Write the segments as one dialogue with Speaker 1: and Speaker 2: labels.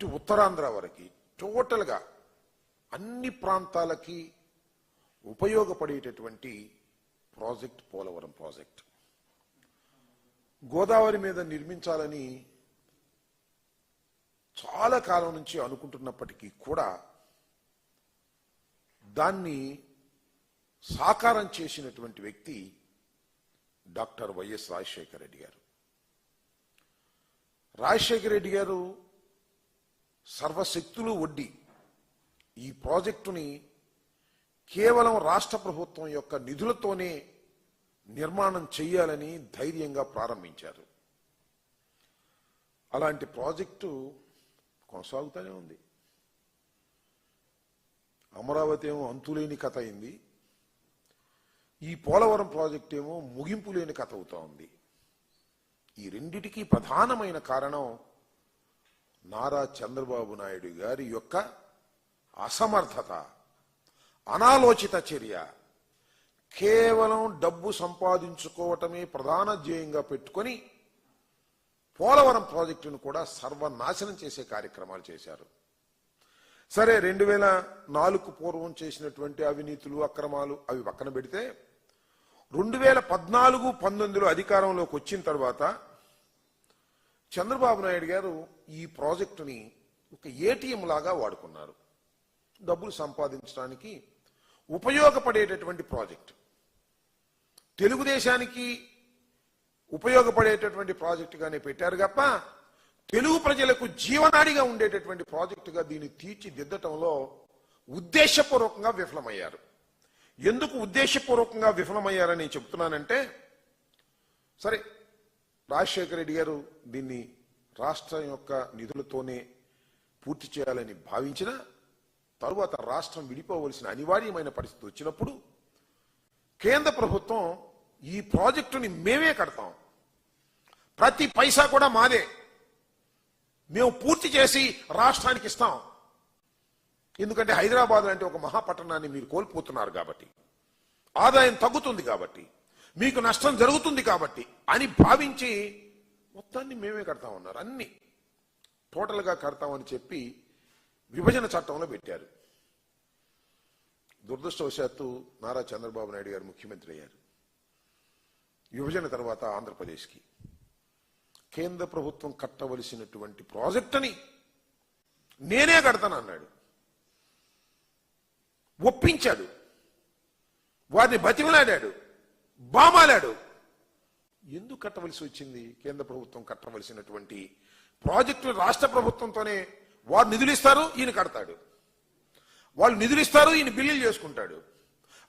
Speaker 1: ఇటు ఉత్తరాంధ్ర వరకు టోటల్గా అన్ని ప్రాంతాలకి ఉపయోగపడేటటువంటి ప్రాజెక్ట్ పోలవరం ప్రాజెక్ట్. గోదావరి మీద నిర్మించాలని చాలా కాలం నుంచి అనుకుంటున్నప్పటికీ కూడా దాన్ని సాకారం చేసినటువంటి వ్యక్తి డాక్టర్ వైఎస్ రాజశేఖర రెడ్డి గారు. రాజశేఖర రెడ్డి గారు సర్వశక్తులు వడ్డీ ఈ ప్రాజెక్టుని కేవలం రాష్ట్ర ప్రభుత్వం యొక్క నిధులతోనే నిర్మాణం చేయాలని ధైర్యంగా ప్రారంభించారు. అలాంటి ప్రాజెక్టు కొనసాగుతూనే ఉంది. అమరావతి ఏమో అంతులేని కథ అయింది. ఈ పోలవరం ప్రాజెక్ట్ ఏమో ముగింపు లేని కథ అవుతా ఉంది. ఈ రెండిటికి ప్రధానమైన కారణం నారా చంద్రబాబు నాయుడు గారి యొక్క అసమర్థత అనాలోచిత చర్య. కేవలం డబ్బు సంపాదించుకోవటమే ప్రధాన ధ్యేయంగా పెట్టుకొని పోలవరం ప్రాజెక్టును కూడా సర్వనాశనం చేసే కార్యక్రమాలు చేశారు. సరే రెండు వేల నాలుగు పూర్వం చేసినటువంటి అవినీతులు అక్రమాలు అవి పక్కన పెడితే రెండు వేల పద్నాలుగు పంతొమ్మిదిలో అధికారంలోకి వచ్చిన తర్వాత చంద్రబాబు నాయుడు గారు ఈ ప్రాజెక్టుని ఒక ఏటీఎం లాగా వాడుకున్నారు. డబ్బులు సంపాదించడానికి ఉపయోగపడేటటువంటి ప్రాజెక్ట్. తెలుగుదేశానికి ఉపయోగపడేటటువంటి ప్రాజెక్టుగానే పెట్టారు తప్ప తెలుగు ప్రజలకు జీవనాడిగా ఉండేటటువంటి ప్రాజెక్టుగా దీన్ని తీర్చిదిద్దటంలో ఉద్దేశపూర్వకంగా విఫలమయ్యారు. ఎందుకు ఉద్దేశపూర్వకంగా విఫలమయ్యారని చెప్తున్నానంటే సరే రాజశేఖర రెడ్డి గారు దీన్ని రాష్ట్రం యొక్క నిధులతోనే పూర్తి చేయాలని భావించిన తరువాత రాష్ట్రం విడిపోవలసిన అనివార్యమైన పరిస్థితి వచ్చినప్పుడు కేంద్ర ప్రభుత్వం ఈ ప్రాజెక్టుని మేమే కడతాం. ప్రతి పైసా కూడా మాదే. మేము పూర్తి చేసి రాష్ట్రానికి ఇస్తాం. ఎందుకంటే హైదరాబాద్ లాంటి ఒక మహాపట్టణాన్ని మీరు కోల్పోతున్నారు కాబట్టి ఆదాయం తగ్గుతుంది కాబట్టి మీకు నష్టం జరుగుతుంది కాబట్టి అని భావించి మొత్తాన్ని మేమే కడతామన్నారు అన్ని. టోటల్గా కడతామని చెప్పి విభజన చట్టంలో పెట్టారు. దురదృష్టవశాత్తు నారా చంద్రబాబు నాయుడు గారు ముఖ్యమంత్రి అయ్యారు. విభజన తర్వాత ఆంధ్రప్రదేశ్కి. కేంద్ర ప్రభుత్వం కట్టవలసినటువంటి ప్రాజెక్టుని నేనే కడతాను అన్నాడు. ఒప్పించాడు. వారిని బతిమలాడాడు. బామాలాడు. ఎందుకు కట్టవలసి వచ్చింది? కేంద్ర ప్రభుత్వం కట్టవలసినటువంటి ప్రాజెక్టులు రాష్ట్ర ప్రభుత్వంతోనే వారు నిధులు ఇస్తారు ఈయన కడతాడు. వాళ్ళు నిధులు ఇస్తారు ఈయన బిల్లులు చేసుకుంటాడు.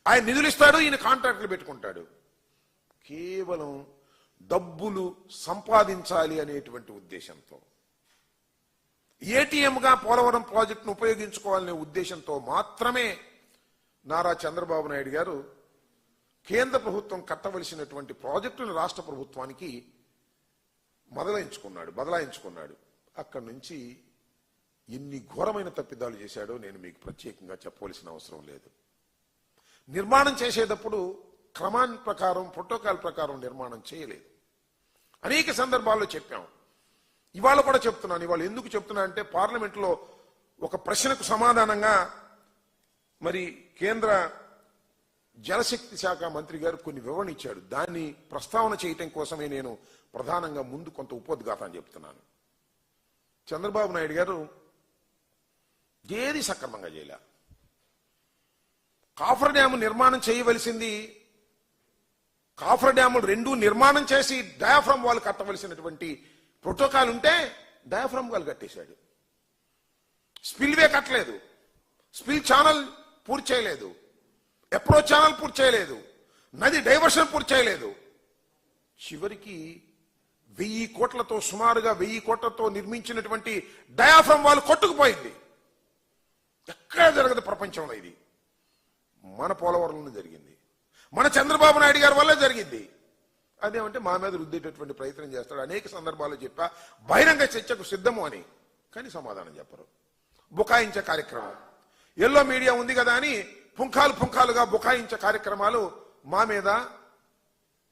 Speaker 1: ఆయన నిధులు ఇస్తాడు ఈయన కాంట్రాక్టులు పెట్టుకుంటాడు. కేవలం డబ్బులు సంపాదించాలి అనేటువంటి ఉద్దేశంతో ఏటీఎంగా పోలవరం ప్రాజెక్టును ఉపయోగించుకోవాలనే ఉద్దేశంతో మాత్రమే నారా చంద్రబాబు నాయుడు గారు కేంద్ర ప్రభుత్వం కట్టవలసినటువంటి ప్రాజెక్టును రాష్ట్ర ప్రభుత్వానికి మొదలాయించుకున్నాడు బదలాయించుకున్నాడు. అక్కడి నుంచి ఎన్ని ఘోరమైన తప్పిదాలు చేశాడో నేను మీకు ప్రత్యేకంగా చెప్పవలసిన అవసరం లేదు. నిర్మాణం చేసేటప్పుడు క్రమాన్ ప్రకారం ప్రోటోకాల్ ప్రకారం నిర్మాణం చేయలేదు. అనేక సందర్భాల్లో చెప్పాం. ఇవాళ కూడా చెప్తున్నాను. ఇవాళ ఎందుకు చెప్తున్నా అంటే పార్లమెంట్లో ఒక ప్రశ్నకు సమాధానంగా మరి కేంద్ర జలశక్తి శాఖ మంత్రి గారు కొన్ని వివరణ ఇచ్చాడు. దాన్ని ప్రస్తావన చేయటం కోసమే నేను ప్రధానంగా ముందు కొంత ఉపోద్ఘాతం చెప్తున్నాను. చంద్రబాబు నాయుడు గారు ఏది సక్రమంగా చేయలే. కాఫర్ డ్యాము నిర్మాణం చేయవలసింది కాఫర్ డ్యాములు రెండు నిర్మాణం చేసి డయాఫ్రమ్ వాళ్ళు కట్టవలసినటువంటి ప్రోటోకాల్ ఉంటే డయాఫ్రమ్ వాళ్ళు కట్టేశాడు. స్పిల్వే కట్టలేదు. స్పిల్ ఛానల్ పూర్తి చేయలేదు. అప్రోచ్ ఛానల్ పూర్తి చేయలేదు. నది డైవర్షన్ పూర్తి చేయలేదు. చివరికి వెయ్యి కోట్లతో సుమారుగా వెయ్యి కోట్లతో నిర్మించినటువంటి డయాఫ్రమ్ వాళ్ళు కొట్టుకుపోయింది. ఎక్కడ జరగదు ప్రపంచంలో ఇది. మన పోలవరంలో జరిగింది. మన చంద్రబాబు నాయుడు గారి వల్ల జరిగింది. అదేమంటే మా మీద రుద్దేటటువంటి ప్రయత్నం చేస్తాడు. అనేక సందర్భాల్లో చెప్పా బహిరంగ చర్చకు సిద్ధము అని. కానీ సమాధానం చెప్పరు. బుకాయించే కార్యక్రమం. ఎల్లో మీడియా ఉంది కదా అని పుంఖాలు పుంఖాలుగా బుకాయించే కార్యక్రమాలు మా మీద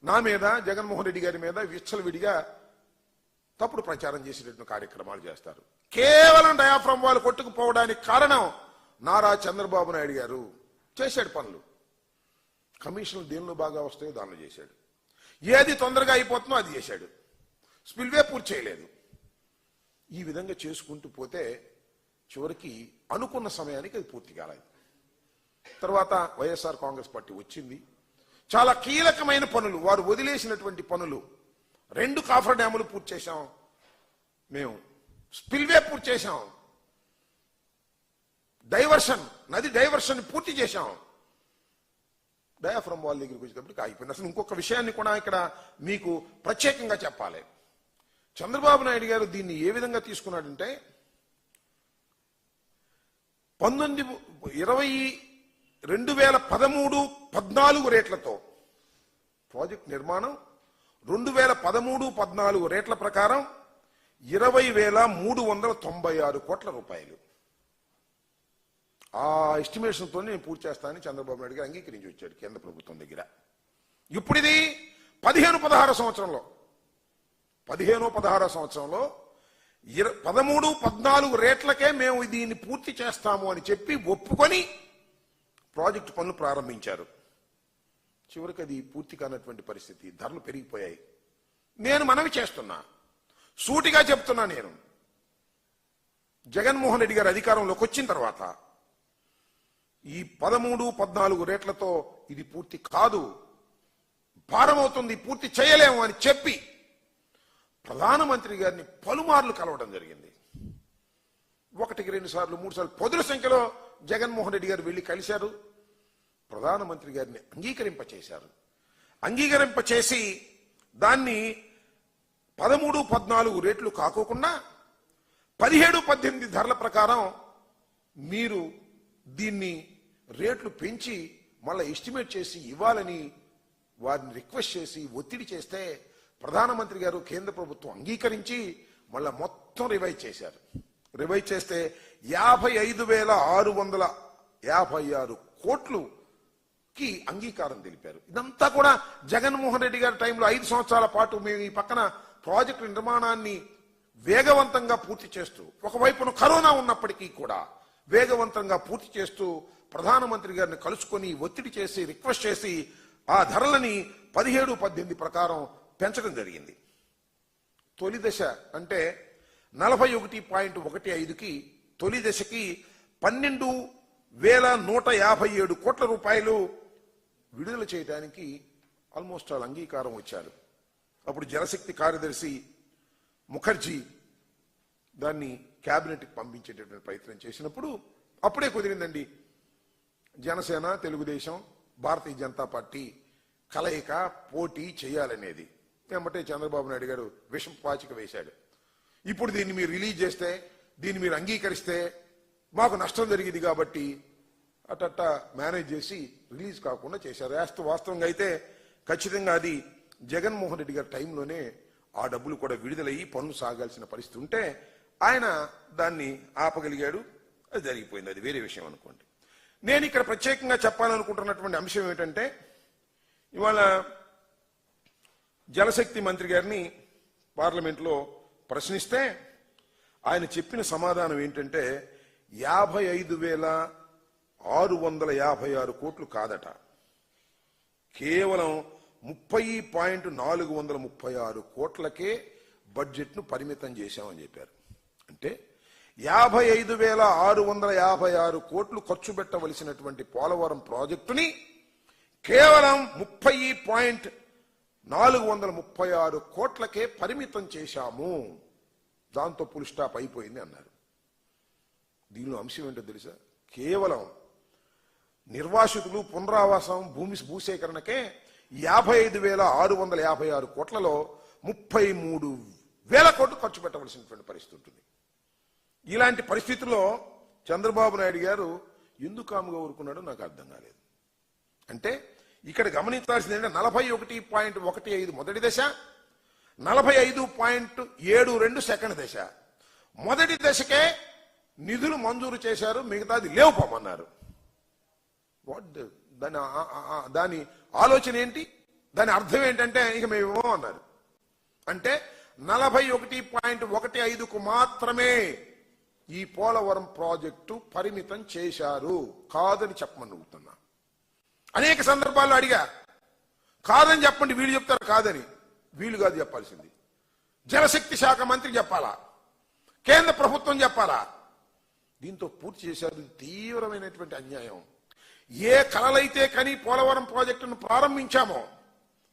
Speaker 1: నా మీద జగన్మోహన్ రెడ్డి గారి మీద విచ్చలవిడిగా తప్పుడు ప్రచారం చేసేటటువంటి కార్యక్రమాలు చేస్తారు. కేవలం డయాఫ్రమ్ వాళ్ళు కొట్టుకుపోవడానికి కారణం నారా చంద్రబాబు నాయుడు గారు చేశాడు పనులు. కమిషన్లు దేనిలో బాగా వస్తాయో దానిలో చేశాడు. ఏది తొందరగా అయిపోతుందో అది చేశాడు. స్పిల్వే పూర్తి చేయలేదు. ఈ విధంగా చేసుకుంటూ పోతే చివరికి అనుకున్న సమయానికి అది పూర్తి కాలేదు. తర్వాత వైఎస్ఆర్ కాంగ్రెస్ పార్టీ వచ్చింది. చాలా కీలకమైన పనులు వారు వదిలేసినటువంటి పనులు. రెండు కాఫర్ డ్యాములు పూర్తి చేశాం. మేము స్పిల్వే పూర్తి చేశాం. డైవర్షన్ నది డైవర్షన్ పూర్తి చేశాం. డయాఫ్రమ్ వాళ్ళ దగ్గరికి వచ్చేటప్పటికి అయిపోయింది అసలు ఇంకొక విషయాన్ని కూడా ఇక్కడ మీకు ప్రత్యేకంగా చెప్పాలి. చంద్రబాబు నాయుడు గారు దీన్ని ఏ విధంగా తీసుకున్నాడంటే పంతొమ్మిది ఇరవై రెండు వేల పదమూడు పద్నాలుగు రేట్లతో ప్రాజెక్ట్ నిర్మాణం రెండు వేల పదమూడు పద్నాలుగు రేట్ల ప్రకారం ఇరవై వేల మూడు వందల తొంభై ఆరు కోట్ల రూపాయలు. ఆ ఎస్టిమేషన్తో నేను పూర్తి చేస్తానని చంద్రబాబు నాయుడు గారు అంగీకరించి వచ్చాడు కేంద్ర ప్రభుత్వం దగ్గర. ఇప్పుడు ఇది పదిహేను పదహారు సంవత్సరంలో. పదిహేను పదహారు సంవత్సరంలో ఇర పదమూడు పద్నాలుగు రేట్లకే మేము దీన్ని పూర్తి చేస్తాము అని చెప్పి ఒప్పుకొని ప్రాజెక్టు పనులు ప్రారంభించారు. చివరికి అది పూర్తి కానటువంటి పరిస్థితి. ధరలు పెరిగిపోయాయి. నేను మనవి చేస్తున్నా. సూటిగా చెప్తున్నా నేను. జగన్మోహన్ రెడ్డి గారు అధికారంలోకి వచ్చిన తర్వాత ఈ పదమూడు పద్నాలుగు రేట్లతో ఇది పూర్తి కాదు. భారమవుతుంది పూర్తి చేయలేము అని చెప్పి ప్రధానమంత్రి గారిని పలుమార్లు కలవడం జరిగింది. ఒకటికి రెండు సార్లు మూడు సార్లు పదుల సంఖ్యలో జగన్మోహన్ రెడ్డి గారు వెళ్ళి కలిశారు. ప్రధానమంత్రి గారిని అంగీకరింపచేశారు. అంగీకరింపచేసి దాన్ని పదమూడు పద్నాలుగు రేట్లు కాకోకుండా పదిహేడు పద్దెనిమిది ధరల ప్రకారం మీరు దీన్ని రేట్లు పెంచి మళ్ళీ ఎస్టిమేట్ చేసి ఇవ్వాలని వారిని రిక్వెస్ట్ చేసి ఒత్తిడి చేస్తే ప్రధానమంత్రి గారు కేంద్ర ప్రభుత్వం అంగీకరించి మళ్ళీ మొత్తం రివైజ్ చేశారు. రివైవ్ చేస్తే యాభై ఐదు వేల ఆరు వందల యాభై ఆరు కోట్లుకి అంగీకారం తెలిపారు. ఇదంతా కూడా జగన్మోహన్ రెడ్డి గారి టైంలో ఐదు సంవత్సరాల పాటు మేము ఈ పక్కన ప్రాజెక్టు నిర్మాణాన్ని వేగవంతంగా పూర్తి చేస్తూ ఒకవైపున కరోనా ఉన్నప్పటికీ కూడా వేగవంతంగా పూర్తి చేస్తూ ప్రధానమంత్రి గారిని కలుసుకొని ఒత్తిడి చేసి రిక్వెస్ట్ చేసి ఆ ధరలని పదిహేడు పద్దెనిమిది ప్రకారం పెంచడం జరిగింది. తొలి దశ అంటే నలభై ఒకటి పాయింట్ ఒకటి ఐదుకి తొలి దశకి పన్నెండు వేల నూట యాభై ఏడు కోట్ల రూపాయలు విడుదల చేయడానికి ఆల్మోస్ట్ ఆల్ అంగీకారం వచ్చారు. అప్పుడు జలశక్తి కార్యదర్శి ముఖర్జీ దాన్ని క్యాబినెట్కి పంపించేటటువంటి ప్రయత్నం చేసినప్పుడు అప్పుడే కుదిరిందండి. జనసేన తెలుగుదేశం భారతీయ జనతా పార్టీ కలయిక పోటీ చేయాలనేది. ఏమంటే చంద్రబాబు నాయుడు గారు విషం పాచిక వేశాడు. ఇప్పుడు దీన్ని మీరు రిలీజ్ చేస్తే దీన్ని మీరు అంగీకరిస్తే మాకు నష్టం జరిగింది కాబట్టి అట్ట మేనేజ్ చేసి రిలీజ్ కాకుండా చేశారు. వాస్త వాస్తవంగా అయితే ఖచ్చితంగా అది జగన్మోహన్ రెడ్డి గారి టైంలోనే ఆ డబ్బులు కూడా విడుదలయ్యి పనులు సాగాల్సిన పరిస్థితి ఉంటే ఆయన దాన్ని ఆపగలిగాడు. అది జరిగిపోయింది. అది వేరే విషయం అనుకోండి. నేను ఇక్కడ ప్రత్యేకంగా చెప్పాలనుకుంటున్నటువంటి అంశం ఏమిటంటే ఇవాళ జలశక్తి మంత్రి గారిని పార్లమెంట్లో ప్రశ్నిస్తే ఆయన చెప్పిన సమాధానం ఏంటంటే యాభై ఐదు వేల ఆరు వందల యాభై ఆరు కోట్లు కాదట. కేవలం ముప్పై పాయింట్ నాలుగు వందల ముప్పై ఆరు కోట్లకే బడ్జెట్ను పరిమితం చేశామని చెప్పారు. అంటే యాభై ఐదు వేల ఆరు వందల యాభై ఆరు కోట్లు ఖర్చు పెట్టవలసినటువంటి పోలవరం ప్రాజెక్టుని కేవలం ముప్పై పాయింట్ నాలుగు వందల ముప్పై ఆరు కోట్లకే పరిమితం చేశాము. దాంతో పుల్ స్టాప్ అయిపోయింది అన్నారు. దీనిలో అంశం ఏంటో తెలుసా? కేవలం నిర్వాసితులు పునరావాసం భూమి భూసేకరణకే యాభై ఐదు వేల ఆరు వందల యాభై ఆరు కోట్లలో ముప్పై మూడు వేల కోట్లు ఖర్చు పెట్టవలసినటువంటి పరిస్థితి ఉంటుంది. ఇలాంటి పరిస్థితుల్లో చంద్రబాబు నాయుడు గారు ఎందుకు కాముగా ఊరుకున్నాడో నాకు అర్థం కాలేదు. అంటే ఇక్కడ గమనించాల్సింది ఏంటంటే నలభై ఒకటి పాయింట్ ఒకటి ఐదు మొదటి దశ నలభై ఐదు పాయింట్ ఏడు రెండు సెకండ్ దశ. మొదటి దశకే నిధులు మంజూరు చేశారు మిగతాది లేవు పోమన్నారు వాట్ దాని దాని ఆలోచన ఏంటి? దాని అర్థం ఏంటంటే ఇక మేము అన్నారు. అంటే నలభై ఒకటి పాయింట్ ఒకటి ఐదుకు మాత్రమే ఈ పోలవరం ప్రాజెక్టు పరిమితం చేశారు. కాదని చెప్పమని అడుగుతున్నా. అనేక సందర్భాల్లో అడిగా కాదని చెప్పండి వీళ్ళు చెప్తారు కాదని. వీళ్ళు కాదు చెప్పాల్సింది. జలశక్తి శాఖ మంత్రి చెప్పాలా? కేంద్ర ప్రభుత్వం చెప్పాలా? దీంతో పూర్తి చేశారు. తీవ్రమైనటువంటి అన్యాయం. ఏ కలలైతే కని పోలవరం ప్రాజెక్టును ప్రారంభించామో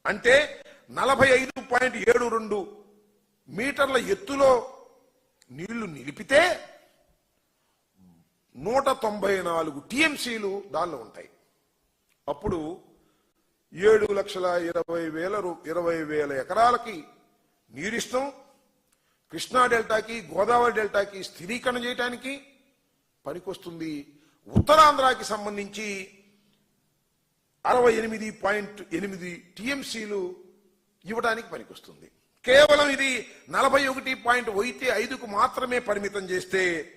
Speaker 1: అంటే నలభై ఐదు పాయింట్ ఏడు రెండు మీటర్ల ఎత్తులో నీళ్ళు నిలిపితే నూట తొంభై నాలుగు టీఎంసీలు దానిలో ఉంటాయి. అప్పుడు ఏడు లక్షల ఇరవై వేల రూ- ఇరవై వేల ఎకరాలకి నీరిస్తాం కృష్ణా డెల్టాకి గోదావరి డెల్టాకి స్థిరీకరణ చేయడానికి పనికొస్తుంది. ఉత్తరాంధ్రాకి సంబంధించి అరవై ఎనిమిది పాయింట్ ఎనిమిది టీఎంసీలు ఇవ్వడానికి పనికొస్తుంది. కేవలం ఇది నలభై ఒకటి పాయింట్ అయితే ఐదుకు మాత్రమే పరిమితం చేస్తే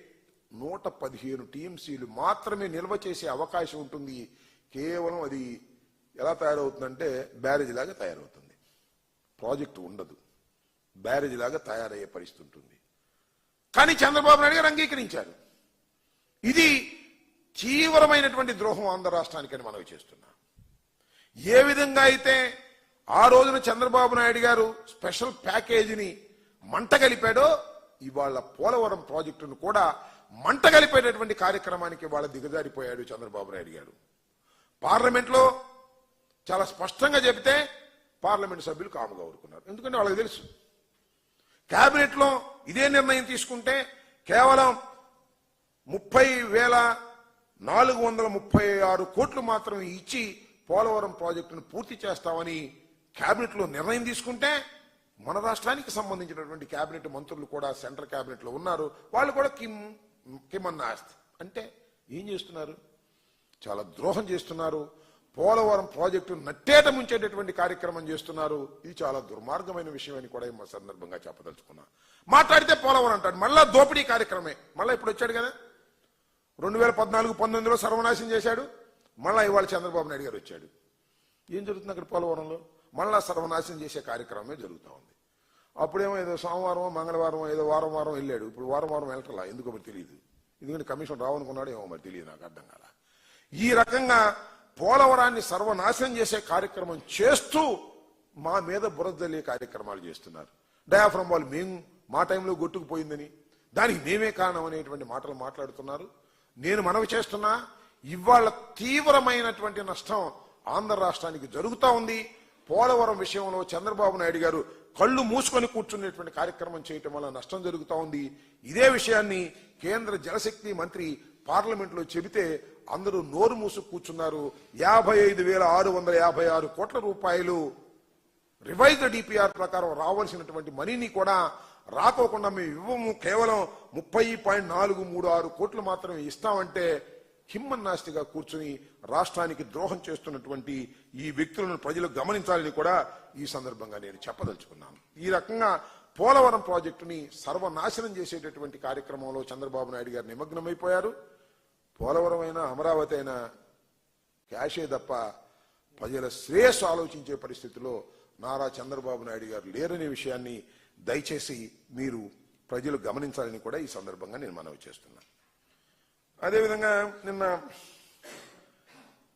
Speaker 1: నూట పదిహేను టీఎంసీలు మాత్రమే నిల్వ చేసే అవకాశం ఉంటుంది. కేవలం అది ఎలా తయారవుతుందంటే బ్యారేజ్ లాగా తయారవుతుంది. ప్రాజెక్టు ఉండదు. బ్యారేజ్ లాగా తయారయ్యే పరిస్థితి ఉంటుంది. కానీ చంద్రబాబు నాయుడు గారు అంగీకరించారు. ఇది తీవ్రమైనటువంటి ద్రోహం ఆంధ్ర రాష్ట్రానికని మనవి చేస్తున్నా. ఏ విధంగా అయితే ఆ రోజున చంద్రబాబు నాయుడు గారు స్పెషల్ ప్యాకేజీని మంట కలిపాడో ఇవాళ పోలవరం ప్రాజెక్టును కూడా మంట కలిపేటటువంటి కార్యక్రమానికి వాళ్ళ దిగజారిపోయాడు చంద్రబాబు నాయుడు గారు. పార్లమెంట్లో చాలా స్పష్టంగా చెబితే పార్లమెంట్ సభ్యులు కాముగా ఊరుకున్నారు. ఎందుకంటే వాళ్ళకి తెలుసు. క్యాబినెట్లో ఇదే నిర్ణయం తీసుకుంటే కేవలం ముప్పై వేల నాలుగు వందల ముప్పై ఆరు కోట్లు మాత్రమే ఇచ్చి పోలవరం ప్రాజెక్టును పూర్తి చేస్తామని క్యాబినెట్లో నిర్ణయం తీసుకుంటే మన రాష్ట్రానికి సంబంధించినటువంటి క్యాబినెట్ మంత్రులు కూడా సెంట్రల్ క్యాబినెట్లో ఉన్నారు. వాళ్ళు కూడా కిమ్ కిమన్నా ఆస్తి. అంటే ఏం చేస్తున్నారు? చాలా ద్రోహం చేస్తున్నారు. పోలవరం ప్రాజెక్టు నట్టేట ముంచేటటువంటి కార్యక్రమం చేస్తున్నారు. ఇది చాలా దుర్మార్గమైన విషయం అని కూడా మా సందర్భంగా చెప్పదలుచుకున్నా. మాట్లాడితే పోలవరం అంటాడు. మళ్ళా దోపిడీ కార్యక్రమే. మళ్ళీ ఇప్పుడు వచ్చాడు కదా. రెండు వేల పద్నాలుగు పంతొమ్మిదిలో సర్వనాశనం చేశాడు. మళ్ళా ఇవాళ చంద్రబాబు నాయుడు గారు వచ్చాడు. ఏం జరుగుతుంది అక్కడ పోలవరంలో? మళ్ళా సర్వనాశనం చేసే కార్యక్రమమే జరుగుతూ ఉంది. అప్పుడేమో ఏదో సోమవారం మంగళవారం ఏదో వారం వారం వెళ్ళాడు. ఇప్పుడు వారం వారం వెళ్ళటలా? ఎందుకో మరి తెలియదు. ఎందుకంటే కమిషన్ రావనుకున్నాడు ఏమో మరి తెలియదు నాకు అర్థం కాలా. ఈ రకంగా పోలవరాన్ని సర్వనాశనం చేసే కార్యక్రమం చేస్తూ మా మీద బురదల్లే కార్యక్రమాలు చేస్తున్నారు. డయాఫ్రమ్ వాళ్ళు మేము మా టైంలో కొట్టుకుపోయిందని దానికి మేమే కారణం అనేటువంటి మాటలు మాట్లాడుతున్నారు. నేను మనవి చేస్తున్నా ఇవాళ తీవ్రమైనటువంటి నష్టం ఆంధ్ర రాష్ట్రానికి జరుగుతూ ఉంది. పోలవరం విషయంలో చంద్రబాబు నాయుడు గారు కళ్ళు మూసుకొని కూర్చునేటువంటి కార్యక్రమం చేయటం వల్ల నష్టం జరుగుతూ ఉంది. ఇదే విషయాన్ని కేంద్ర జలశక్తి మంత్రి పార్లమెంట్లో చెబితే అందరూ నోరు మూసు కూర్చున్నారు. యాభై ఐదు వేల ఆరు వందల యాభై ఆరు కోట్ల రూపాయలు రివైజ్డ్ డిపిఆర్ ప్రకారం రావాల్సినటువంటి మనీని కూడా రాకోకుండా మేము ఇవ్వము. కేవలం ముప్పై పాయింట్ నాలుగు మూడు ఆరు కోట్లు మాత్రమే ఇస్తామంటే హిమ్మన్నాస్తిగా కూర్చుని రాష్ట్రానికి ద్రోహం చేస్తున్నటువంటి ఈ వ్యక్తులను ప్రజలు గమనించాలని కూడా ఈ సందర్భంగా నేను చెప్పదలుచుకున్నాను. ఈ రకంగా పోలవరం ప్రాజెక్టుని సర్వనాశనం చేసేటటువంటి కార్యక్రమంలో చంద్రబాబు నాయుడు గారు నిమగ్నమైపోయారు. పోలవరం అయినా అమరావతి అయినా క్యాషే తప్ప ప్రజల శ్రేయస్సు ఆలోచించే పరిస్థితిలో నారా చంద్రబాబు నాయుడు గారు లేరనే విషయాన్ని దయచేసి మీరు ప్రజలు గమనించాలని కూడా ఈ సందర్భంగా నేను మనవి చేస్తున్నాను అదేవిధంగా నిన్న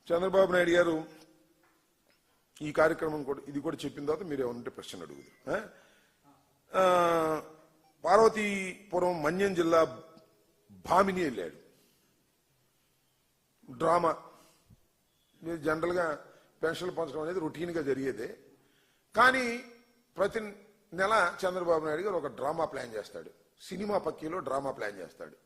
Speaker 1: చంద్రబాబు నాయుడు గారు ఈ కార్యక్రమం కూడా ఇది కూడా చెప్పిన తర్వాత మీరు ఏమంటే ప్రశ్న అడుగుదు. పార్వతీపురం మన్యం జిల్లా భామిని వెళ్ళాడు. డ్రామా. మీరు జనరల్గా పెన్షన్లు పంచడం అనేది రొటీన్గా జరిగేదే. కానీ ప్రతి నెల చంద్రబాబు నాయుడు గారు ఒక డ్రామా ప్లాన్ చేస్తాడు. సినిమా పక్కీలో డ్రామా ప్లాన్ చేస్తాడు.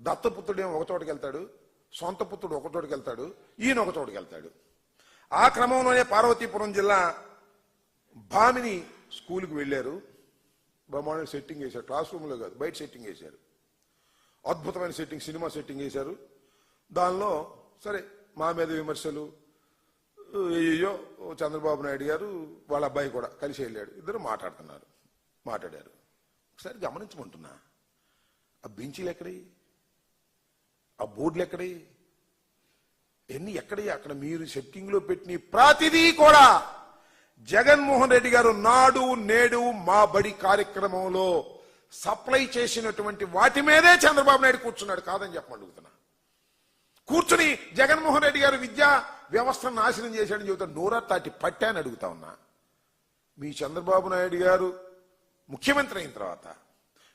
Speaker 1: దత్తపుత్రుడు ఏమో ఒక చోటుకి వెళ్తాడు. సొంత పుత్రుడు ఒక చోటుకి వెళ్తాడు. ఈయన ఒక చోటుకి వెళ్తాడు. ఆ క్రమంలోనే పార్వతీపురం జిల్లా భామిని స్కూల్కి వెళ్ళారు. బ్రహ్మాండ సెట్టింగ్ వేశారు. క్లాస్ రూమ్లో కాదు బయట సెట్టింగ్ వేశారు. అద్భుతమైన సెట్టింగ్ సినిమా సెట్టింగ్ వేశారు. దానిలో సరే మా మీద విమర్శలు అయ్యో చంద్రబాబు నాయుడు గారు వాళ్ళ అబ్బాయి కూడా కలిసి వెళ్ళాడు. ఇద్దరు మాట్లాడుతున్నారు మాట్లాడారు. ఒకసారి గమనించమంటున్నా. ఆ బెంచీలు ఎక్కడి ఆ బోర్డులు ఎక్కడి ఎన్ని ఎక్కడి అక్కడ మీరు సెట్టింగ్లో పెట్టిన ప్రతిదీ కూడా జగన్మోహన్ రెడ్డి గారు నాడు నేడు మా బడి కార్యక్రమంలో సప్లై చేసినటువంటి వాటి మీదే చంద్రబాబు నాయుడు కూర్చున్నాడు. కాదని చెప్పమడుగుతున్నాను కూర్చుని జగన్మోహన్ రెడ్డి గారు విద్యా వ్యవస్థను నాశనం చేశాడని చెబుతాడు నోరా తాటి పట్టా అని అడుగుతా ఉన్నా. మీ చంద్రబాబు నాయుడు గారు ముఖ్యమంత్రి అయిన తర్వాత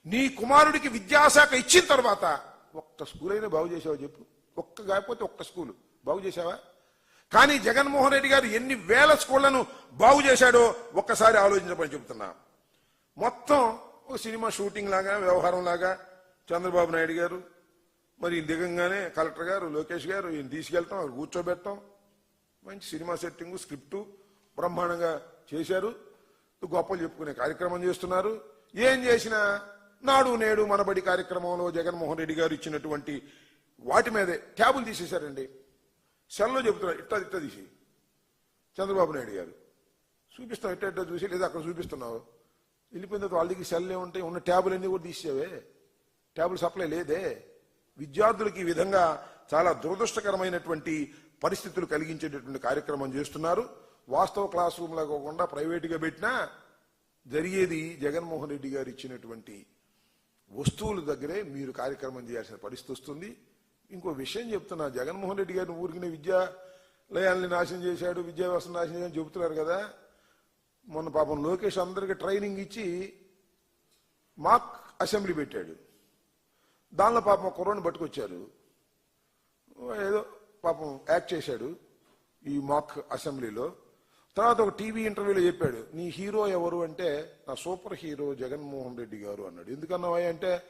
Speaker 1: నీ కుమారుడికి విద్యాశాఖ ఇచ్చిన తర్వాత ఒక్క స్కూల్ అయినా బాగు చేసావా చెప్పు? ఒక్క కాకపోతే ఒక్క స్కూల్. బాగు చేసావా కానీ జగన్మోహన్ రెడ్డి గారు ఎన్ని వేల స్కూళ్ళను బాగు చేశాడో ఒక్కసారి ఆలోచించమని చెబుతున్నా. మొత్తం ఒక సినిమా షూటింగ్ లాగా వ్యవహారం లాగా చంద్రబాబు నాయుడు గారు మరి ఈయన దిగంగానే కలెక్టర్ గారు లోకేష్ గారు ఈయన తీసుకెళ్తాం అక్కడ కూర్చోబెట్టాం. మంచి సినిమా సెట్టింగ్ స్క్రిప్టు బ్రహ్మాండంగా చేశారు. గొప్పలు చెప్పుకునే కార్యక్రమం చేస్తున్నారు. ఏం చేసినా నాడు నేడు మనబడి కార్యక్రమంలో జగన్మోహన్ రెడ్డి గారు ఇచ్చినటువంటి వాటి మీదే ట్యాబులు తీసేశారండి. సెల్లో చెబుతున్నారు ఇట్ట ఇట్ట తీసి. చంద్రబాబు నాయుడు గారు. చూపిస్తాం ఇట్ట ఇట్ట చూసి లేదా అక్కడ చూపిస్తున్నావు. వెళ్ళిపోయిన తర్వాత వాళ్ళకి సెల్ ఉంటాయి ఉన్న ట్యాబులు అన్నీ కూడా తీసేవే ట్యాబుల్ సప్లై లేదే. విద్యార్థులకి ఈ విధంగా చాలా దురదృష్టకరమైనటువంటి పరిస్థితులు కలిగించేటటువంటి కార్యక్రమం చేస్తున్నారు. వాస్తవ క్లాస్ రూమ్లా కాకుండా ప్రైవేటుగా పెట్టినా జరిగేది జగన్మోహన్ రెడ్డి గారు ఇచ్చినటువంటి వస్తువుల దగ్గరే మీరు కార్యక్రమం చేయాల్సిన పరిస్థితి వస్తుంది. ఇంకో విషయం చెప్తున్నా జగన్మోహన్ రెడ్డి గారిని ఊరికిన విద్యాలయాల్ని నాశనం చేశాడు విద్యా నాశనం చేశాడు చెబుతున్నారు కదా. మొన్న పాపం లోకేష్ అందరికి ట్రైనింగ్ ఇచ్చి మాక్ అసెంబ్లీ పెట్టాడు. దానిలో పాపం కుర్రని పట్టుకొచ్చారు. ఏదో పాపం యాక్ట్ చేశాడు ఈ మాక్ అసెంబ్లీలో. తర్వాత ఒక టీవీ ఇంటర్వ్యూలో చెప్పాడు నీ హీరో ఎవరు అంటే నా సూపర్ హీరో జగన్మోహన్ రెడ్డి గారు అన్నాడు. ఎందుకన్నావా అంటే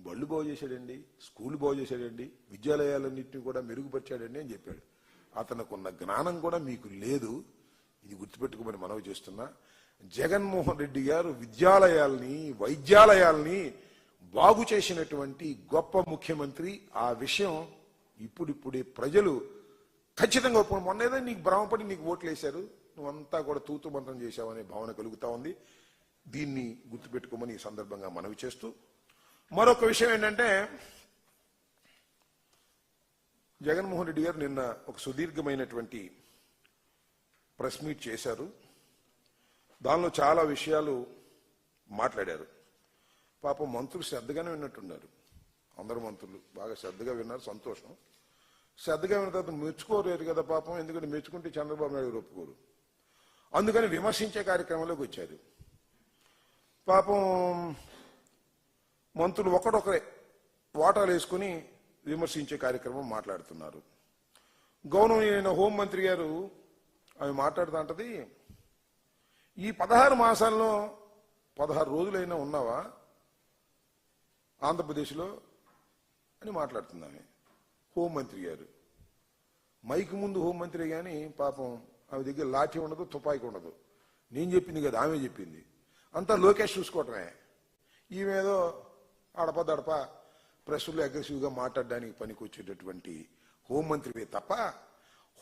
Speaker 1: బళ్ళు బాగు చేశాడండి స్కూల్ బాగు చేశాడండి విద్యాలయాలన్నింటినీ కూడా మెరుగుపరిచాడండి అని చెప్పాడు. అతనుకున్న జ్ఞానం కూడా మీకు లేదు. ఇది గుర్తుపెట్టుకోమని మనవి చేస్తున్నా. జగన్మోహన్ రెడ్డి గారు విద్యాలయాల్ని వైద్యాలయాల్ని బాగు చేసినటువంటి గొప్ప ముఖ్యమంత్రి ఆ విషయం ఇప్పుడిప్పుడే ప్రజలు ఖచ్చితంగా ఒప్పుకుని మొన్న ఏదో నీకు భ్రమపడి నీకు ఓట్లు వేశారు నువ్వంతా కూడా తూతు మంత్రం చేశావనే భావన కలుగుతా ఉంది. దీన్ని గుర్తుపెట్టుకోమని ఈ సందర్భంగా మనవి చేస్తూ మరొక విషయం ఏంటంటే జగన్మోహన్ రెడ్డి గారు నిన్న ఒక సుదీర్ఘమైనటువంటి ప్రెస్ మీట్ చేశారు. దానిలో చాలా విషయాలు మాట్లాడారు. పాపం మంత్రులు శ్రద్ధగానే విన్నట్టున్నారు. అందరు మంత్రులు. బాగా శ్రద్ధగా విన్నారు. సంతోషం. శ్రద్ధగా విన్న తర్వాత మెచ్చుకోలేరు కదా పాపం. ఎందుకంటే మెచ్చుకుంటే చంద్రబాబు నాయుడు ఒప్పుకోరు. అందుకని విమర్శించే కార్యక్రమంలోకి వచ్చారు. పాపం మంత్రులు ఒకటొకరే వాటాలు వేసుకుని విమర్శించే కార్యక్రమం మాట్లాడుతున్నారు. గౌరవనీయులైన హోంమంత్రి గారు ఆమె మాట్లాడుతూ ఉంటది ఈ పదహారు మాసాల్లో పదహారు రోజులైనా ఉన్నావా? ఆంధ్రప్రదేశ్లో అని మాట్లాడుతున్నామే. హోంమంత్రి గారు. మైక్ ముందు హోంమంత్రి కానీ పాపం ఆమె దగ్గర లాఠీ ఉండదు తుపాకి ఉండదు. నేను చెప్పింది కదా ఆమె చెప్పింది. అంతా లోకేష్ చూసుకోవటమే. ఈమెదో అడప దడప ప్రెస్లో అగ్రెసివ్గా మాట్లాడడానికి పనికొచ్చేటటువంటి హోంమంత్రివే తప్ప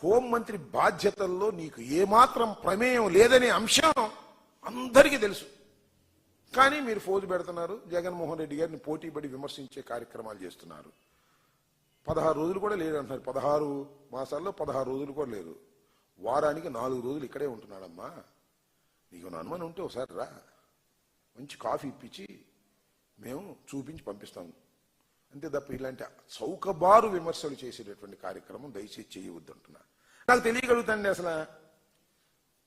Speaker 1: హోంమంత్రి బాధ్యతల్లో నీకు ఏమాత్రం ప్రమేయం లేదనే అంశం అందరికీ తెలుసు. కానీ మీరు ఫోజు పెడుతున్నారు. జగన్మోహన్ రెడ్డి గారిని పోటీపడి విమర్శించే కార్యక్రమాలు చేస్తున్నారు. పదహారు రోజులు కూడా లేరు అంటున్నారు. పదహారు మాసాల్లో పదహారు రోజులు కూడా లేరు. వారానికి నాలుగు రోజులు ఇక్కడే ఉంటున్నాడమ్మా. నీకు నా అనుమానం ఉంటే ఒకసారి రా. మంచి కాఫీ ఇప్పించి మేము చూపించి పంపిస్తాం. అంతే తప్ప ఇలాంటి చౌకబారు విమర్శలు చేసేటటువంటి కార్యక్రమం దయచేసి చేయవద్దు అంటున్నా. నాకు తెలియగలుగుతాండి అసలు.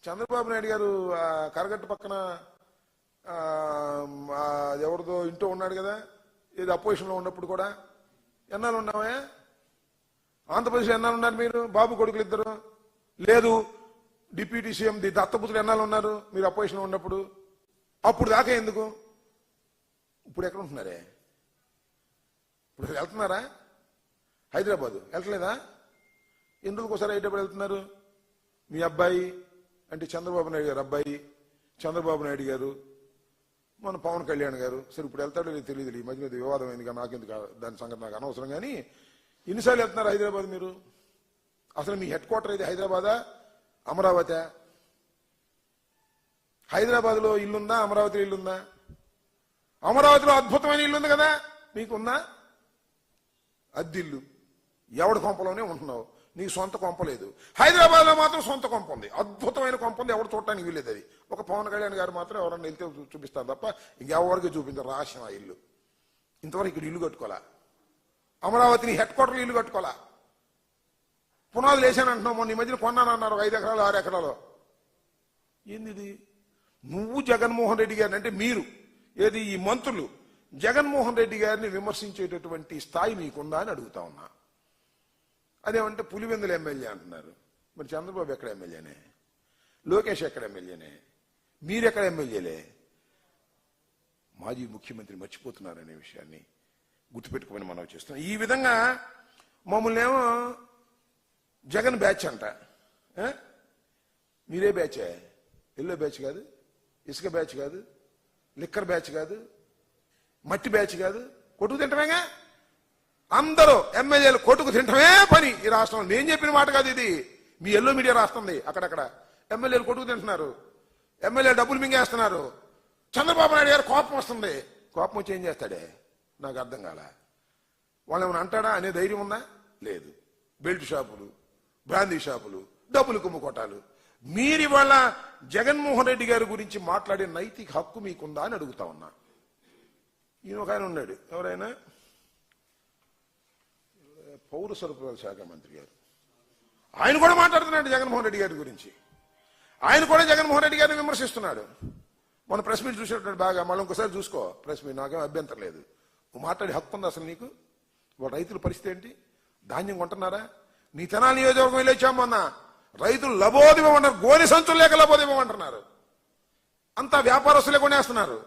Speaker 1: చంద్రబాబు నాయుడు గారు ఆ కరగట్టు పక్కన ఎవరిదో ఇంట్లో ఉన్నాడు కదా ఏది అపోజిషన్లో ఉన్నప్పుడు కూడా ఎన్నాళ్ళు ఉన్నావే ఆంధ్రప్రదేశ్ ఎన్నాళ్ళు ఉన్నారు మీరు? బాబు కొడుకులు ఇద్దరు? లేదు డిప్యూటీ సీఎం ది దత్తపుత్రులు ఎన్నాళ్ళు ఉన్నారు మీరు అపోజిషన్లో ఉన్నప్పుడు? అప్పుడు దాకా ఎందుకు? ఇప్పుడు ఎక్కడ ఉంటున్నారే? ఇప్పుడు వెళ్తున్నారా? హైదరాబాద్. వెళ్తలేదా? ఎందుకు ఒకసారి హైదరాబాద్ వెళ్తున్నారు? మీ అబ్బాయి అంటే చంద్రబాబు నాయుడు గారు అబ్బాయి చంద్రబాబు నాయుడు గారు మన పవన్ కళ్యాణ్ గారు సరే ఇప్పుడు వెళ్తాడో లేదు తెలియదు ఈ మధ్య ఇది వివాదం అయింది కానీ నాకెందుకు దాని సంగతి నాకు అనవసరం కానీ ఎన్నిసార్లు వెళ్తున్నారు హైదరాబాద్ మీరు? అసలు మీ హెడ్ క్వార్టర్ అయితే హైదరాబాదా? అమరావతి? హైదరాబాద్లో ఇల్లుందా? అమరావతిలో ఇల్లుందా? అమరావతిలో అద్భుతమైన ఇల్లు ఉంది కదా మీకున్నా అద్దిల్లు ఎవడి కొంపలోనే ఉంటున్నావు? నీకు సొంత కొంప లేదు. హైదరాబాద్లో మాత్రం సొంత కొంప ఉంది. అద్భుతమైన కొంప ఉంది. ఎవరు చూడటానికి వీలేదు అది. ఒక పవన్ కళ్యాణ్ గారు మాత్రం ఎవరన్నా వెళ్తే చూపిస్తారు తప్ప ఇంకెవరికి చూపించారు. రాసిన ఆ ఇల్లు. ఇంతవరకు ఇక్కడ ఇల్లు కట్టుకోవాలా? అమరావతిని హెడ్ క్వార్టర్లు ఇల్లు కట్టుకోవాలా? పునాదులు వేసాను అంటున్నావు మొన్న. ఈ మధ్యన కొన్నానన్నారు ఐదు ఎకరాలు ఆరు ఎకరాలు. ఏంది నువ్వు జగన్మోహన్ రెడ్డి గారిని అంటే మీరు. ఏది? ఈ మంత్రులు. జగన్మోహన్ రెడ్డి గారిని విమర్శించేటటువంటి స్థాయి మీకుందా అని అడుగుతా ఉన్నా. అదేమంటే పులివెందుల ఎమ్మెల్యే అంటున్నారు. మరి చంద్రబాబు ఎక్కడ ఎమ్మెల్యేనే? లోకేష్ ఎక్కడ ఎమ్మెల్యేనే? మీరెక్కడ ఎమ్మెల్యేలే? మాజీ ముఖ్యమంత్రి మర్చిపోతున్నారు అనే విషయాన్ని గుర్తుపెట్టుకోమని మనం చేస్తున్నాం. ఈ విధంగా మమ్మల్ని ఏమో జగన్ బ్యాచ్ అంట. మీరే బ్యాచే? ఎల్లో బ్యాచ్ కాదు ఇసుక బ్యాచ్ కాదు లిక్కర్ బ్యాచ్ కాదు మట్టి బ్యాచ్ కాదు. కొట్టుకు తింటమేగా? అందరూ ఎమ్మెల్యేలు కొట్టుకు తింటమే పని. ఈ రాష్ట్రంలో నేను చెప్పిన మాట కాదు ఇది. మీ ఎల్లో మీడియా రాస్తుంది అక్కడక్కడ. ఎమ్మెల్యేలు కొట్టుకు తింటున్నారు. ఎమ్మెల్యే డబ్బులు మింగేస్తున్నారు. చంద్రబాబు నాయుడు గారు కోపం వస్తుంది. కోపం వచ్చి ఏం చేస్తాడే? నాకు అర్థం కాల. వాళ్ళు ఏమైనా అంటాడా? అనే ధైర్యం ఉందా? లేదు. బెల్ట్ షాపులు బ్రాందీ షాపులు డబ్బులు కుమ్ముకోటాలు కొట్టాలు. మీరు ఇవాళ జగన్మోహన్ రెడ్డి గారి గురించి మాట్లాడే నైతిక హక్కు మీకుందా అని అడుగుతా ఉన్నా. ఈయన ఒక ఆయన ఉన్నాడు. ఎవరైనా? పౌర సరఫరాల శాఖ మంత్రి గారు. ఆయన కూడా మాట్లాడుతున్నాడు జగన్మోహన్ రెడ్డి గారి గురించి. ఆయన కూడా జగన్మోహన్ రెడ్డి గారిని విమర్శిస్తున్నాడు. మన ప్రెస్ మీట్ చూసేటప్పుడు బాగా మళ్ళీ ఇంకోసారి చూసుకో. ప్రెస్ మీట్ నాకేం అభ్యంతరం లేదు. నువ్వు మాట్లాడే హక్కు ఉంది అసలు నీకు? వాళ్ళ రైతుల పరిస్థితి ఏంటి? ధాన్యం కొంటున్నారా? నీ తెనాలి నియోజకవర్గం వెళ్ళొచ్చామన్నా రైతులు లబోదివ్వమంటారు గోని సంచులు లేక లబోదివ్వమంటున్నారు అంతా వ్యాపారస్తులే కొనేస్తున్నారు.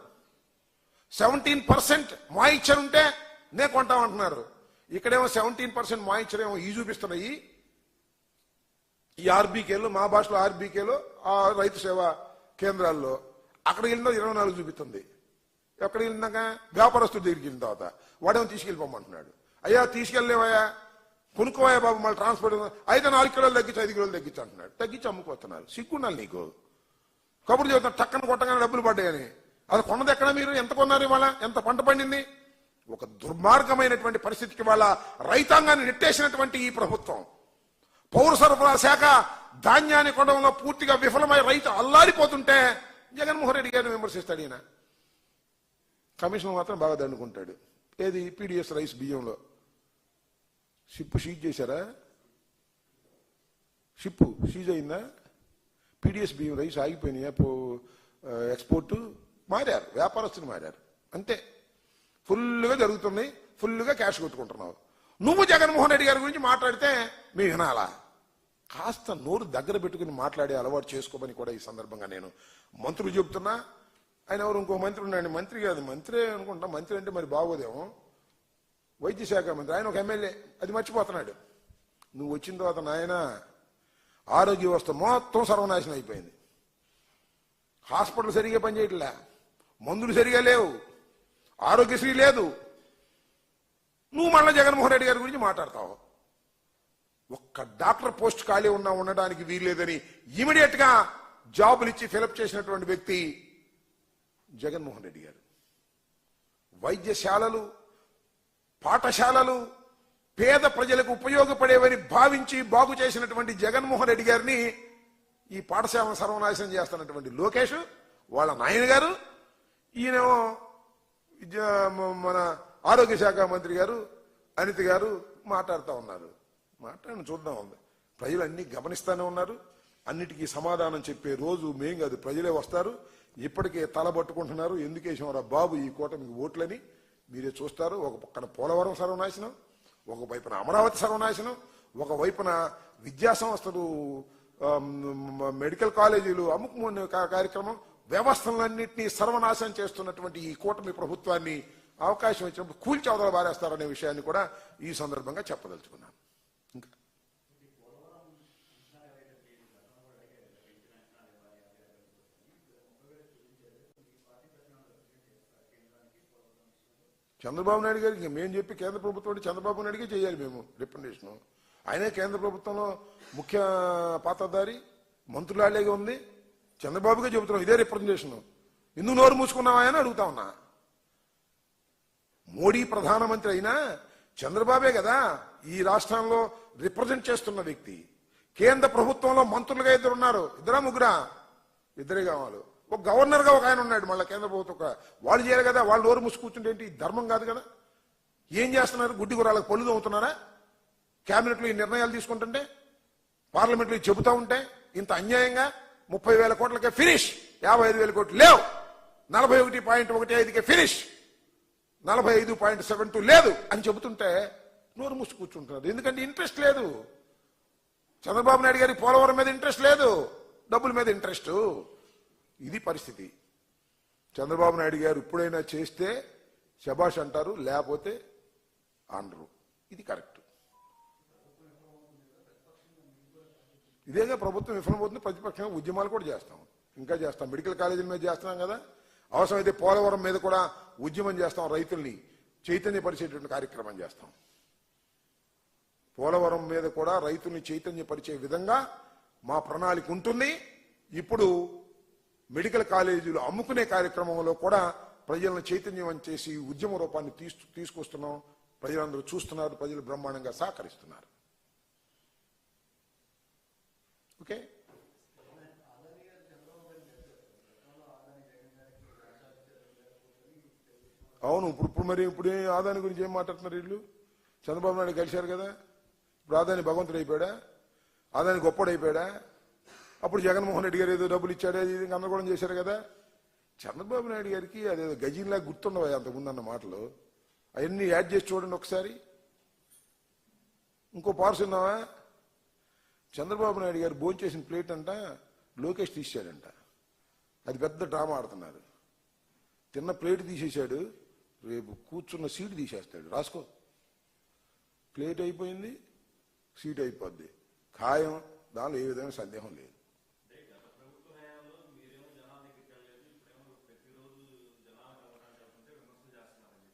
Speaker 1: సెవెంటీన్ పర్సెంట్ మాయిచ్చర్ ఉంటే నే కొంటామంటున్నారు ఇక్కడేమో సెవెంటీన్ పర్సెంట్ మాయిచ్చర్ ఏమో ఈ చూపిస్తున్నాయి. ఈ ఆర్బీకేలో మా భాషలో ఆర్బీకేలో ఆ రైతు సేవా కేంద్రాల్లో. అక్కడ వెళ్ళినా ఇరవై నాలుగు చూపిస్తుంది. ఎక్కడికి వెళ్ళినాక వ్యాపారస్తుడు దగ్గరికి వెళ్ళిన తర్వాత. వాడేమో తీసుకెళ్ళిపోమంటున్నాడు. అయ్యా తీసుకెళ్ళలేవయ్యా. కొనుక్కోవయ్యా బాబు మళ్ళీ ట్రాన్స్పోర్ట్ అయితే నాలుగు కిలోలు తగ్గించి ఐదు కిలోలు తగ్గించి అంటున్నాడు. తగ్గించి అమ్ముకొస్తున్నారు సిగ్గుండాలి నీకు. కబుర్లు చెబుతాను టక్కన కొట్టగానే డబ్బులు పడ్డాయని. అది కొన్నది ఎక్కడ మీరు? ఎంత కొన్నారు ఇవాళ? ఎంత పంట పండింది? ఒక దుర్మార్గమైనటువంటి పరిస్థితికి వాళ్ళ రైతాంగాన్ని నెట్టేసినటువంటి ఈ ప్రభుత్వం. పౌర సరఫరా శాఖ ధాన్యాన్ని కొనడంలో పూర్తిగా విఫలమై రైతు అల్లాడిపోతుంటే జగన్మోహన్ రెడ్డి గారిని విమర్శిస్తాడు ఈయన. కమిషన్ మాత్రం బాగా దండుకుంటాడు. ఏది? పీడిఎస్ రైస్ బియ్యంలో. షిప్ సీజ్ చేశారా? షిప్ సీజ్ అయిందా? పీడిఎస్ బియ్యం రైస్ ఆగిపోయినాయా? ఎక్స్పోర్టు మారారు. వ్యాపారస్తులు మారారు. అంతే. ఫుల్గా జరుగుతుంది ఫుల్గా క్యాష్ కొట్టుకుంటున్నావు. నువ్వు జగన్మోహన్ రెడ్డి గారి గురించి మాట్లాడితే మీ వినాలా? కాస్త నోరు దగ్గర పెట్టుకుని మాట్లాడే అలవాటు చేసుకోమని కూడా ఈ సందర్భంగా నేను మంత్రులు చెబుతున్నా ఆయన ఎవరు? ఇంకో మంత్రి ఉన్నాడు మంత్రి కాదు మంత్రి అనుకుంటా. మంత్రి అంటే మరి బాగోదేమో. వైద్య శాఖ మంత్రి. ఆయన ఒక ఎమ్మెల్యే. అది మర్చిపోతున్నాడు. నువ్వు వచ్చిన తర్వాత నాయన ఆరోగ్య వ్యవస్థ మొత్తం సర్వనాశనం అయిపోయింది. హాస్పిటల్ సరిగా పనిచేయట్లే. మందులు సరిగా లేవు. ఆరోగ్యశ్రీ లేదు. నువ్వు మళ్ళీ జగన్మోహన్ రెడ్డి గారి గురించి మాట్లాడతావు. ఒక్క డాక్టర్ పోస్ట్ ఖాళీ ఉన్నా ఉండడానికి వీల్లేదని ఇమీడియట్గా జాబులు ఇచ్చి ఫిలప్ చేసినటువంటి వ్యక్తి జగన్మోహన్ రెడ్డి గారు. వైద్యశాలలు పాఠశాలలు పేద ప్రజలకు ఉపయోగపడేవని భావించి బాగు చేసినటువంటి జగన్మోహన్ రెడ్డి గారిని ఈ పాఠశాలను సర్వనాశనం చేస్తున్నటువంటి లోకేష్ వాళ్ళ నాయన గారు ఈయనేమో విద్యా మన ఆరోగ్య శాఖ మంత్రి గారు అనిత గారు మాట్లాడుతూ ఉన్నారు. మాట్లాడిన చూద్దాం ఉంది. ప్రజలు అన్ని గమనిస్తూనే ఉన్నారు. అన్నిటికీ సమాధానం చెప్పే రోజు మేం కాదు ప్రజలే వస్తారు. ఇప్పటికే తలబట్టుకుంటున్నారు ఎందుకేసామరా బాబు ఈ కూటమికి ఓట్లని మీరే చూస్తారు. ఒక పక్కన పోలవరం సర్వనాశనం ఒక వైపున అమరావతి సర్వనాశనం ఒక వైపున విద్యా సంస్థలు మెడికల్ కాలేజీలు అమ్ముకునే కార్యక్రమం వ్యవస్థలన్నింటినీ సర్వనాశనం చేస్తున్నటువంటి ఈ కూటమి ప్రభుత్వాన్ని అవకాశం ఇచ్చినప్పుడు కూల్చి అవతల బారేస్తారనే విషయాన్ని కూడా ఈ సందర్భంగా చెప్పదలుచుకున్నాను. ఇంకా చంద్రబాబు నాయుడు గారికి మేము చెప్పి కేంద్ర ప్రభుత్వం అంటే చంద్రబాబు నాయుడుకే చేయాలి మేము రిప్రజెంటేషన్. ఆయనే కేంద్ర ప్రభుత్వంలో ముఖ్య పాత్రధారి మంత్రులాలేగా ఉంది. చంద్రబాబుగా చెబుతున్నాం ఇదే రిప్రజెంటేషన్ ఎందుకు నోరు మూసుకున్నావా అని అడుగుతా ఉన్నా. మోడీ ప్రధానమంత్రి అయినా చంద్రబాబే కదా ఈ రాష్ట్రంలో రిప్రజెంట్ చేస్తున్న వ్యక్తి. కేంద్ర ప్రభుత్వంలో మంత్రులుగా ఇద్దరు ఉన్నారు. ఇద్దరా ముగ్గురా? ఇద్దరే కావాలి. ఒక గవర్నర్గా ఒక ఆయన ఉన్నాడు మళ్ళీ కేంద్ర ప్రభుత్వం వాళ్ళు చేయాలి కదా వాళ్ళు నోరు మూసి కూర్చుంటే ఏంటి? ధర్మం కాదు కదా. ఏం చేస్తున్నారు? గుడ్డి గురాలకు పళ్ళు అవుతున్నారా క్యాబినెట్లో ఈ నిర్ణయాలు తీసుకుంటుంటే? పార్లమెంట్లో చెబుతా ఉంటే? ఇంత అన్యాయంగా? ముప్పై వేల కోట్లకే ఫినిష్ యాభై ఐదు వేల కోట్లు లేవు. నలభై ఒకటి పాయింట్ ఒకటి ఐదుకే ఫినిష్ నలభై ఐదు పాయింట్ సెవెన్ టూ లేదు అని చెబుతుంటే నోరు మూసి కూర్చుంటున్నారు ఎందుకంటే ఇంట్రెస్ట్ లేదు. చంద్రబాబు నాయుడు గారి పోలవరం మీద ఇంట్రెస్ట్ లేదు. డబ్బుల మీద ఇంట్రెస్ట్ ఇది పరిస్థితి. చంద్రబాబు నాయుడు గారు ఇప్పుడైనా చేస్తే శబాష్ అంటారు లేకపోతే అనరు ఇది కరెక్ట్. ఇదేగా ప్రభుత్వం విఫలమవుతుంది ప్రతిపక్షంగా ఉద్యమాలు కూడా చేస్తాం. ఇంకా చేస్తాం. మెడికల్ కాలేజీల మీద చేస్తున్నాం కదా. అవసరమైతే పోలవరం మీద కూడా ఉద్యమం చేస్తాం రైతుల్ని చైతన్యపరిచేటువంటి కార్యక్రమం చేస్తాం. పోలవరం మీద కూడా రైతుల్ని చైతన్యపరిచే విధంగా మా ప్రణాళిక ఉంటుంది. ఇప్పుడు మెడికల్ కాలేజీలు అమ్ముకునే కార్యక్రమంలో కూడా ప్రజలను చైతన్యం చేసి ఉద్యమ రూపాన్ని తీసుకు తీసుకొస్తున్నాం. ప్రజలందరూ చూస్తున్నారు ప్రజలు బ్రహ్మాండంగా సహకరిస్తున్నారు. ఓకే? అవును ఇప్పుడు ఇప్పుడు మరి ఇప్పుడు ఆదాని గురించి ఏం మాట్లాడుతున్నారు వీళ్ళు? చంద్రబాబు నాయుడు కలిశారు కదా? ఇప్పుడు ఆదాని భగవంతుడు అయిపోయాడా? ఆదాని గొప్పడు అయిపోయాడా? అప్పుడు జగన్మోహన్ రెడ్డి గారు ఏదో డబ్బులు ఇచ్చాడు అది ఇది గందరగోళం చేశారు కదా? చంద్రబాబు నాయుడు గారికి అదేదో గజీన్లా గుర్తుండవు అంతకుముందు అన్న మాటలు. అవన్నీ యాడ్ చేసి చూడండి ఒకసారి. ఇంకో పార్స్ ఉన్నావా చంద్రబాబు నాయుడు గారు భోంచేసిన ప్లేట్ అంట లోకేష్ తీశాడంట. అది పెద్ద డ్రామా ఆడుతున్నారు. తిన్న ప్లేట్ తీసేశాడు రేపు కూర్చున్న సీటు తీసేస్తాడు. రాసుకో. ప్లేట్ అయిపోయింది సీట్ అయిపోద్ది. ఖాయం దానిలో ఏ విధమైన సందేహం లేదు.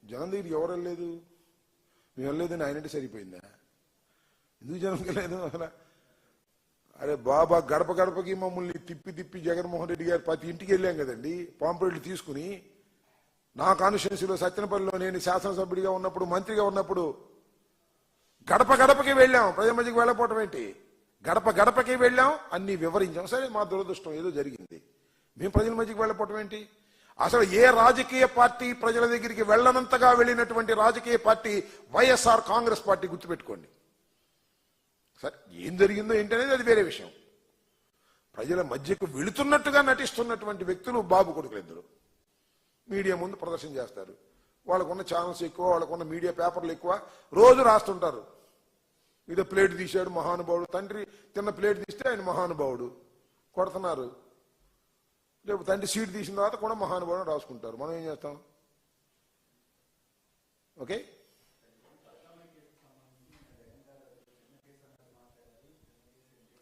Speaker 1: జనం దగ్గరికి ఎవరు వెళ్ళలేదు? మేము వెళ్ళలేదని ఆయనంటే సరిపోయిందా? ఎందుకు జనం వెళ్ళలేదు? అసలు అరే బాబా గడప గడపకి మమ్మల్ని తిప్పి తిప్పి జగన్మోహన్ రెడ్డి గారు ప్రతి ఇంటికి వెళ్ళాం కదండి. పాంపరెడ్లు తీసుకుని నా కాన్స్టిట్యున్సీలో సత్యనపల్లిలో నేను శాసనసభ్యుడిగా ఉన్నప్పుడు మంత్రిగా ఉన్నప్పుడు గడప గడపకి వెళ్ళాం. ప్రజల వెళ్ళపోవటం ఏంటి? గడప గడపకి వెళ్ళాం అన్ని వివరించాం. సరే మా దురదృష్టం ఏదో జరిగింది. మేము ప్రజల మధ్యకి వెళ్ళపోవటం ఏంటి? అసలు ఏ రాజకీయ పార్టీ ప్రజల దగ్గరికి వెళ్ళనంతగా వెళ్ళినటువంటి రాజకీయ పార్టీ వైఎస్ఆర్ కాంగ్రెస్ పార్టీ గుర్తుపెట్టుకోండి. సరే ఏం జరిగిందో ఏంటనేది అది వేరే విషయం. ప్రజల మధ్యకు వెళుతున్నట్టుగా నటిస్తున్నటువంటి వ్యక్తులు బాబు కొడుకులు ఇద్దరు. మీడియా ముందు ప్రదర్శన చేస్తారు. వాళ్ళకున్న ఛానల్స్ ఎక్కువ వాళ్ళకున్న మీడియా పేపర్లు ఎక్కువ రోజు రాస్తుంటారు. ఇదో ప్లేట్ తీశాడు మహానుభావుడు. తండ్రి తిన్న ప్లేట్ తీస్తే ఆయన మహానుభావుడు. కొడుతున్నారు. రేపు తండ్రి సీట్ తీసిన తర్వాత కూడా మహానుభావుడు రాసుకుంటారు. మనం ఏం చేస్తాం? ఓకే?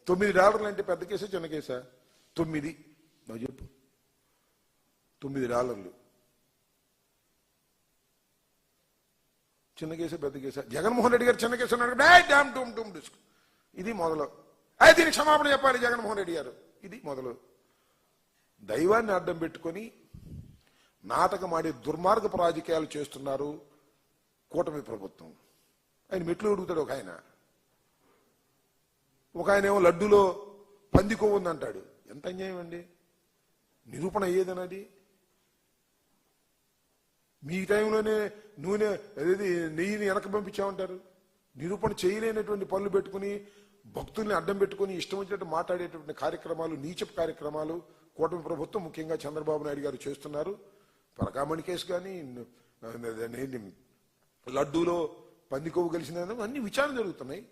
Speaker 1: తొమ్మిది డాలర్లు అంటే పెద్ద కేసా చిన్న కేసా? తొమ్మిది. నాకు చెప్పు. తొమ్మిది డాలర్లు చిన్న కేసా పెద్ద కేసా? జగన్మోహన్ రెడ్డి గారు చిన్న కేసు అన్నాడు డామ్ టూమ్ టూమ్ డిస్క్. ఇది మొదలు. అయితే దీనికి క్షమాపణ చెప్పాలి జగన్మోహన్ రెడ్డి గారు. ఇది మొదలు. దైవాన్ని అడ్డం పెట్టుకొని నాటకమాడి దుర్మార్గపు రాజకీయాలు చేస్తున్నారు కూటమి ప్రభుత్వం. ఆయన మెట్లు అడుగుతాడు ఒక ఆయన. ఒక ఆయన ఏమో లడ్డూలో పంది కొవ్వు ఉందంటాడు. ఎంత అన్యాయం అండి? నిరూపణ అయ్యేదనది మీ టైంలోనే నూనె అదేది నెయ్యిని వెనక పంపించామంటారు. నిరూపణ చేయలేనటువంటి పనులు పెట్టుకుని భక్తుల్ని అడ్డం పెట్టుకుని ఇష్టం వచ్చినట్టు మాట్లాడేటువంటి కార్యక్రమాలు నీచపు కార్యక్రమాలు కూటమి ప్రభుత్వం ముఖ్యంగా చంద్రబాబు నాయుడు గారు చేస్తున్నారు. పరకామణి కేసు కానీ లడ్డూలో పంది కొవ్వు కలిసిందని అన్ని విచారణ జరుగుతున్నాయి.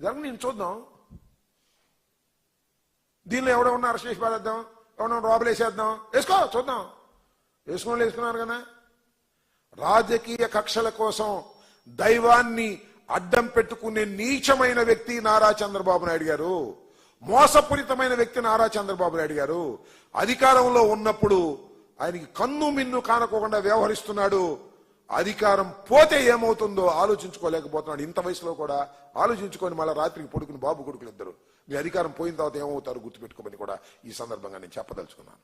Speaker 1: దాన్ని నేను చూద్దాం. దీనిలో ఎవడెవరిని అరెస్ట్ చేసి పారేద్దాం ఎవడో రోబలు వేసేద్దాం. వేసుకో చూద్దాం. వేసుకుని వేసుకున్నారు కదా. రాజకీయ కక్షల కోసం దైవాన్ని అడ్డం పెట్టుకునే నీచమైన వ్యక్తి నారా చంద్రబాబు నాయుడు గారు. మోసపూరితమైన వ్యక్తి నారా చంద్రబాబు నాయుడు గారు. అధికారంలో ఉన్నప్పుడు ఆయనకి కన్ను మిన్ను కానకోకుండా వ్యవహరిస్తున్నాడు. అధికారం పోతే ఏమవుతుందో ఆలోచించుకోలేకపోతున్నాడు. ఇంత వయసులో కూడా ఆలోచించుకొని మళ్ళీ రాత్రికి పడుకుని బాబు కొడుకులు ఇద్దరు మీ అధికారం పోయిన తర్వాత ఏమవుతారు గుర్తుపెట్టుకోమని కూడా ఈ సందర్భంగా నేను చెప్పదలుచుకున్నాను.